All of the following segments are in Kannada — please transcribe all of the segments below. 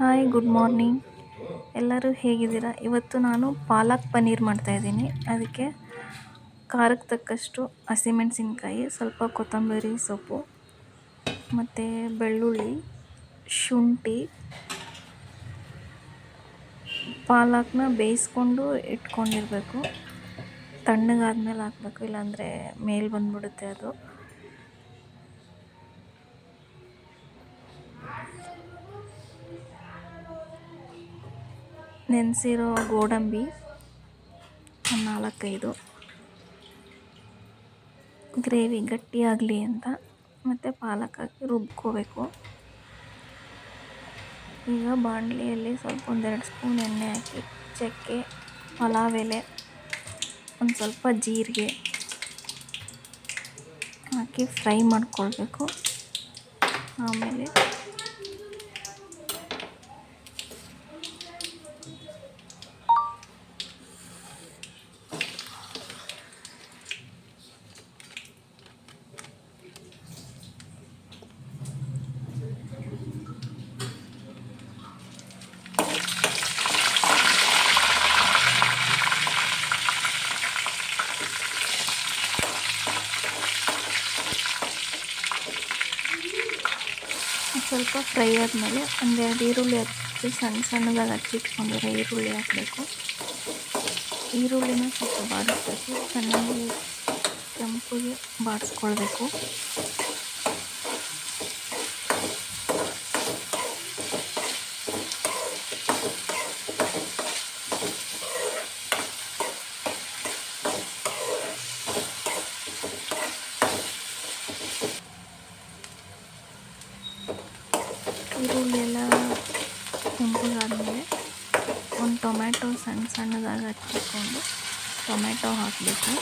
ಹಾಯ್ ಗುಡ್ ಮಾರ್ನಿಂಗ್ ಎಲ್ಲರೂ ಹೇಗಿದ್ದೀರಾ? ಇವತ್ತು ನಾನು ಪಾಲಕ್ ಪನ್ನೀರ್ ಮಾಡ್ತಾಯಿದ್ದೀನಿ ಅದಕ್ಕೆ ಖಾರಕ್ಕೆ ತಕ್ಕಷ್ಟು ಹಸಿಮೆಣಸಿನ್ಕಾಯಿ, ಸ್ವಲ್ಪ ಕೊತ್ತಂಬರಿ ಸೊಪ್ಪು, ಮತ್ತು ಬೆಳ್ಳುಳ್ಳಿ, ಶುಂಠಿ, ಪಾಲಕ್ನ ಬೇಯಿಸ್ಕೊಂಡು ಇಟ್ಕೊಂಡಿರಬೇಕು. ತಣ್ಣಗಾದ್ಮೇಲೆ ಹಾಕಬೇಕು, ಇಲ್ಲಾಂದರೆ ಮೇಲೆ ಬಂದ್ಬಿಡುತ್ತೆ ಅದು. ನೆನೆಸಿರೋ ಗೋಡಂಬಿ ನಾಲ್ಕೈದು. ಗ್ರೇವಿ ಗಟ್ಟಿಯಾಗಲಿ ಅಂತ. ಮತ್ತು ಪಾಲಕ್ ಹಾಕಿ ರುಬ್ಕೋಬೇಕು. ಈಗ ಬಾಣಲಿಯಲ್ಲಿ ಸ್ವಲ್ಪ ಒಂದೆರಡು ಸ್ಪೂನ್ ಎಣ್ಣೆ ಹಾಕಿ, ಚಕ್ಕೆ, ಪಲಾವ್ ಎಲೆ, ಒಂದು ಸ್ವಲ್ಪ ಜೀರಿಗೆ ಹಾಕಿ ಫ್ರೈ ಮಾಡ್ಕೊಳ್ಬೇಕು. ಆಮೇಲೆ ಸ್ವಲ್ಪ ಫ್ರೈ ಆದಮೇಲೆ ಒಂದೆರಡು ಈರುಳ್ಳಿ ಹಾಕಿ ಸಣ್ಣ ಸಣ್ಣದಾಗಿ ಹಚ್ಚಿಟ್ಕೊಂಡಿರೋ ಈರುಳ್ಳಿ ಹಾಕಬೇಕು. ಈರುಳ್ಳಿನ ಸ್ವಲ್ಪ ಬಾಡಿಸ್ಬೇಕು. ಚೆನ್ನಾಗಿ ಕೆಂಪಗೆ ಬಾಡಿಸ್ಕೊಳ್ಬೇಕು. ಈರುಳ್ಳಿ ಎಲ್ಲ ಕೆಂಪಗಾದ್ಮೇಲೆ ಒಂದು ಟೊಮ್ಯಾಟೊ ಸಣ್ಣ ಸಣ್ಣದಾಗಿ ಹಚ್ಚಿಕೊಂಡು ಟೊಮ್ಯಾಟೊ ಹಾಕಬೇಕು.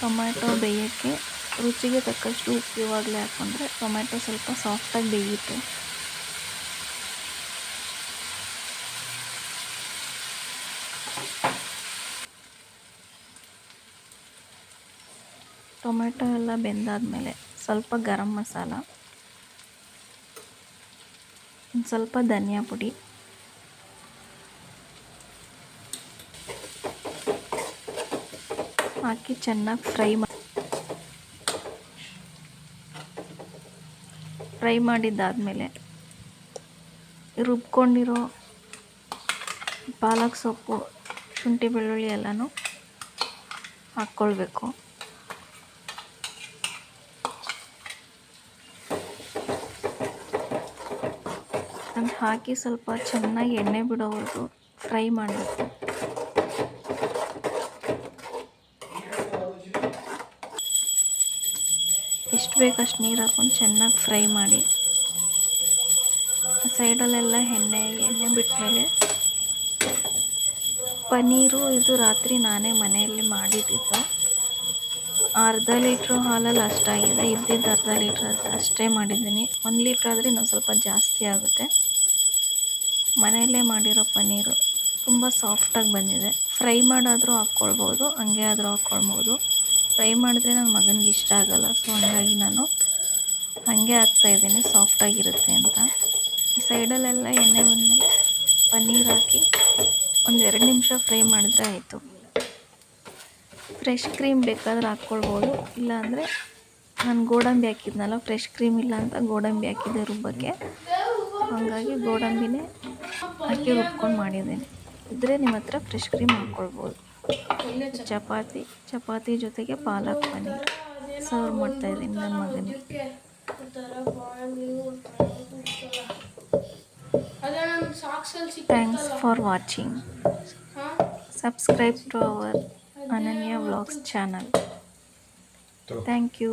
ಟೊಮ್ಯಾಟೊ ಬೇಯೋಕ್ಕೆ ರುಚಿಗೆ ತಕ್ಕಷ್ಟು ಉಪ್ಪು ಇವಾಗಲೇ ಹಾಕೊಂಡ್ರೆ ಟೊಮ್ಯಾಟೊ ಸ್ವಲ್ಪ ಸಾಫ್ಟಾಗಿ ಬೇಯುತ್ತೆ. ಟೊಮೆಟೊ ಎಲ್ಲ ಬೆಂದಾದಮೇಲೆ ಸ್ವಲ್ಪ ಗರಂ ಮಸಾಲ, ಒಂದು ಸ್ವಲ್ಪ ಧನಿಯಾ ಪುಡಿ, ಹಾಕಿ ಚೆನ್ನಾಗಿ ಫ್ರೈ ಮಾಡಿ ಫ್ರೈ ಮಾಡಿದ್ದಾದಮೇಲೆ ರುಬ್ಕೊಂಡಿರೋ ಪಾಲಕ್ ಸೊಪ್ಪು, ಶುಂಠಿ ಬೆಳ್ಳುಳ್ಳಿ ಎಲ್ಲನೂ ಹಾಕ್ಕೊಳ್ಬೇಕು. ಹಾಕಿ ಸ್ವಲ್ಪ ಚೆನ್ನಾಗಿ ಎಣ್ಣೆ ಬಿಡೋವರೆಗೂ ಫ್ರೈ ಮಾಡಬೇಕು. ಎಷ್ಟು ಬೇಕಷ್ಟು ನೀರು ಹಾಕ್ಕೊಂಡು ಚೆನ್ನಾಗಿ ಫ್ರೈ ಮಾಡಿ. ಸೈಡಲ್ಲೆಲ್ಲ ಎಣ್ಣೆ ಎಣ್ಣೆ ಬಿಟ್ಟಮೇಲೆ ಪನ್ನೀರು ಇದು ರಾತ್ರಿ ನಾನೇ ಮನೆಯಲ್ಲಿ ಮಾಡಿದ್ದಿದ್ದು ಅರ್ಧ ಲೀಟ್ರು ಹಾಲಲ್ಲಿ ಅಷ್ಟಾಗಿದೆ, ಇದ್ದಿದ್ದು ಅರ್ಧ ಲೀಟ್ರ್ ಅಷ್ಟೇ ಮಾಡಿದ್ದೀನಿ. ಒಂದು ಲೀಟ್ರ್ ಆದರೆ ಇನ್ನೊಂದು ಸ್ವಲ್ಪ ಜಾಸ್ತಿ ಆಗುತ್ತೆ. ಮನೆಯಲ್ಲೇ ಮಾಡಿರೋ ಪನ್ನೀರು ತುಂಬ ಸಾಫ್ಟಾಗಿ ಬಂದಿದೆ. ಫ್ರೈ ಮಾಡಾದರೂ ಹಾಕ್ಕೊಳ್ಬೋದು, ಹಂಗೆ ಆದರೂ ಹಾಕ್ಕೊಳ್ಬೋದು. ಫ್ರೈ ಮಾಡಿದ್ರೆ ನನ್ನ ಮಗನಿಗೆ ಇಷ್ಟ ಆಗೋಲ್ಲ, ಸೊ ಹಂಗಾಗಿ ನಾನು ಹಾಗೆ ಹಾಕ್ತಾಯಿದ್ದೀನಿ ಸಾಫ್ಟಾಗಿರುತ್ತೆ ಅಂತ. ಈ ಸೈಡಲ್ಲೆಲ್ಲ ಎಣ್ಣೆ ಬಂದಮೇಲೆ ಪನ್ನೀರ್ ಹಾಕಿ ಒಂದು ಎರಡು ನಿಮಿಷ ಫ್ರೈ ಮಾಡಿದ್ರೆ ಆಯಿತು. ಫ್ರೆಶ್ ಕ್ರೀಮ್ ಬೇಕಾದ್ರೆ ಹಾಕ್ಕೊಳ್ಬೋದು, ಇಲ್ಲಾಂದರೆ ನಾನು ಗೋಡಂಬಿ ಹಾಕಿದ್ನಲ್ಲ, ಫ್ರೆಶ್ ಕ್ರೀಮ್ ಇಲ್ಲ ಅಂತ ಗೋಡಂಬಿ ಹಾಕಿದ್ದೆ ರುಬ್ಬಕ್ಕೆ. ಹಾಗಾಗಿ ಗೋಡಂಬಿನೇ ಹಾಕಿ ರುಬ್ಕೊಂಡು ಮಾಡಿದ್ದೀನಿ. ಇದ್ದರೆ ನಿಮ್ಮ ಹತ್ರ ಫ್ರೆಶ್ ಕ್ರೀಮ್ ಹಾಕ್ಕೊಳ್ಬೋದು ಚಪಾತಿ ಚಪಾತಿ ಜೊತೆಗೆ ಪಾಲಕ್ ಪನ್ನೀರ್. ಸರ್ವ್ ಮಾಡ್ತಾ ಮಾಡ್ತಾಯಿದ್ದೀನಿ ನನ್ನ ಮಗನಿಗೆ. Thanks for watching subscribe to our Ananya vlogs channel thank you